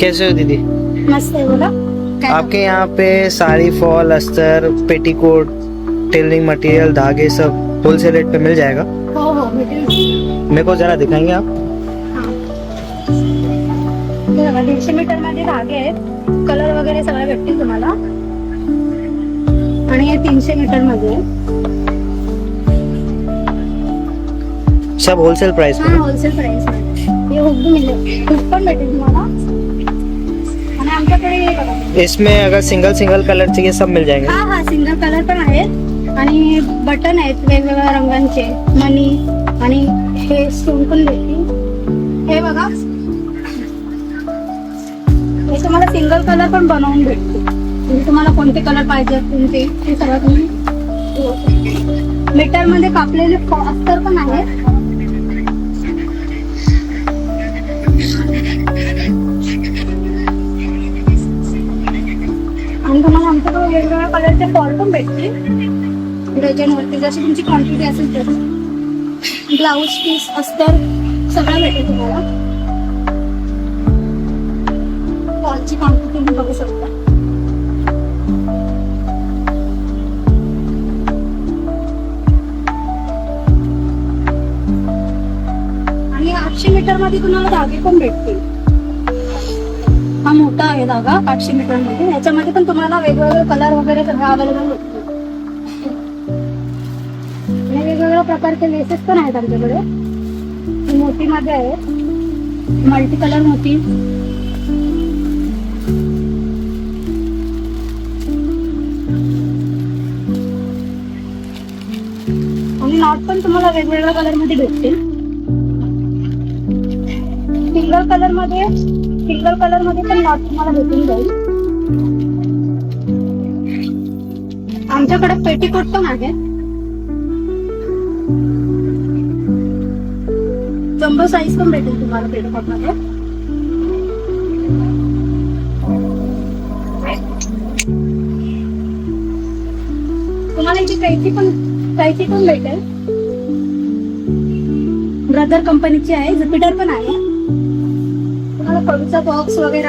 कैसे हो दीदी? मस्त आहे बोला। आपके यहाँ पे साड़ी फॉल अस्तर पेटीकोट टेलरिंग मटेरियल धागे सब होलसेल रेट पे मिल जाएगा? हो हो मेरे को जरा दिखाएँगे आप? हे। दीडशे मीटर मध्ये धागे आहेत कलर वगैरे सगळे भेटतील तुम्हाला। आणि हे तीनशे मीटर मध्ये सब होलसेल प्राइस होलसेल प्राइस हे हुक मिळेल हुक पण भेटेल तुम्हाला। आमच्याकडे हे बघा इसमें अगर सिंगल सिंगल कलर चाहिए सब मिल जाएंगे। हा हा सिंगल कलर पण आहेत. आणि बटन आहेत वेगवेगळ्या रंगांचे. मनी आणि हे स्टोन पण भेटतील हे बघा. हे तुम्हाला सिंगल कलर पण बनवून भेटते म्हणजे तुम्हाला कोणते कलर पाहिजे कोणते ते सगळं तुम्ही मीटरमध्ये कापलेले अस्तर पण आहेत. तुम्हाला आमच्याकडे वेगवेगळ्या कलरचे फॉल पण भेटतील. डझनवरती जशी तुमची क्वांटिटी असेल तशी. ब्लाऊज पीस अस्तर सगळं भेटेल तुम्हाला. फॉलची क्वांटिटी तुम्ही बघू शकता. आणि आठशे मीटरमध्ये तुम्हाला धागे पण भेटतील. आहे धागा आठशे मीटरमध्ये. याच्यामध्ये पण तुम्हाला वेगवेगळे कलर वगैरे सगळं अवेलेबल भेटतील आणि वेगवेगळ्या प्रकारचे लेसेस पण आहेत आमच्याकडे. मोती मध्ये आहे. मल्टी कलर मोती आणि नॉट पण तुम्हाला वेगवेगळ्या कलरमध्ये भेटतील. सिंगल कलरमध्ये सिंगल कलरमध्ये पण नॉट तुम्हाला भेटून जाईल. आमच्याकडे पेटीकोट पण आहे. जम्बो साईज पण भेटेल तुम्हाला पेटीकोटमध्ये तुम्हाला इथे कैची पण कैची पण भेटेल. ब्रदर कंपनीची आहे जुपिटर पण आहे. कडूचा बॉक्स वगैरे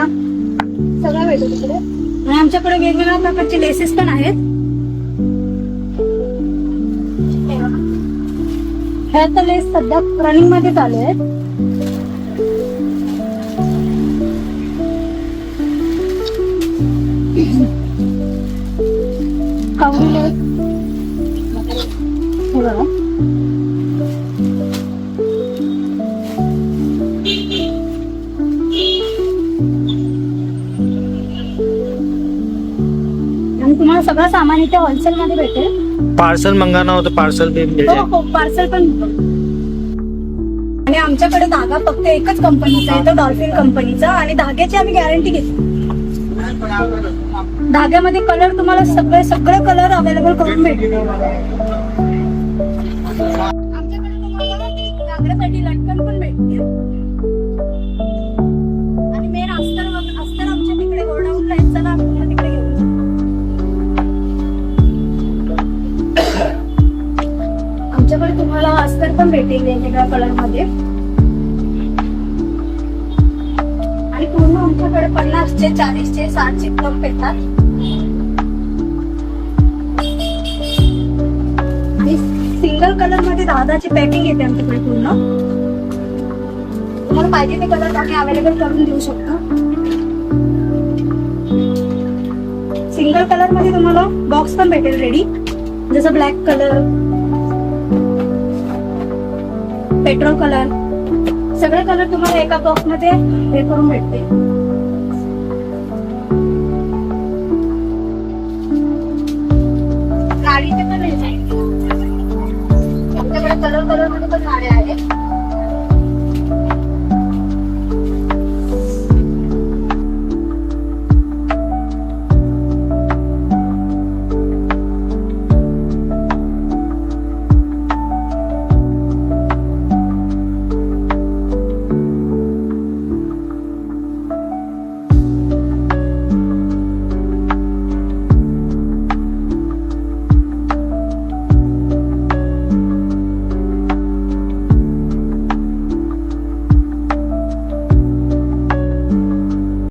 सगळं भेटेल तिकडे. आणि आमच्याकडे वेगवेगळ्या प्रकारचे लेसेस पण आहेत. ह्या तर आता लेस सध्या रनिंगमध्ये चालू आहेत. सगळं सामान इथे होलसेल मध्ये भेटेल. पार्सल मंगाना हो तो पार्सल भी मिल हो जाएगा हो पार्सल पण. आणि आमच्याकडे धागा फक्त एकच कंपनीचा आहे तो डॉल्फिन कंपनीचा. आणि धाग्याची आम्ही गॅरंटी घेतो. धाग्यामध्ये कलर तुम्हाला सगळे सगळे कलर अवेलेबल करून भेटतील आमच्याकडे तुम्हाला घागऱ्यासाठी लटकन पण भेटतील. तुम्हाला पण भेटेल वेगवेगळ्या कलरमध्ये आणि पूर्ण आमच्याकडे पन्नासचे चाळीसचे साठचे कप भेटतात. आणि सिंगल कलरमध्ये दहा दहाची पॅकिंग येते आमच्याकडे पूर्ण. तुम्हाला पाहिजे ते कलर आम्ही अवेलेबल करून देऊ शकतो. सिंगल कलरमध्ये तुम्हाला बॉक्स पण भेटेल रेडी जसं ब्लॅक कलर पेट्रोल कलर. सगळे कलर तुम्हाला एका बॉक्समध्ये हे करून भेटते गाडीचे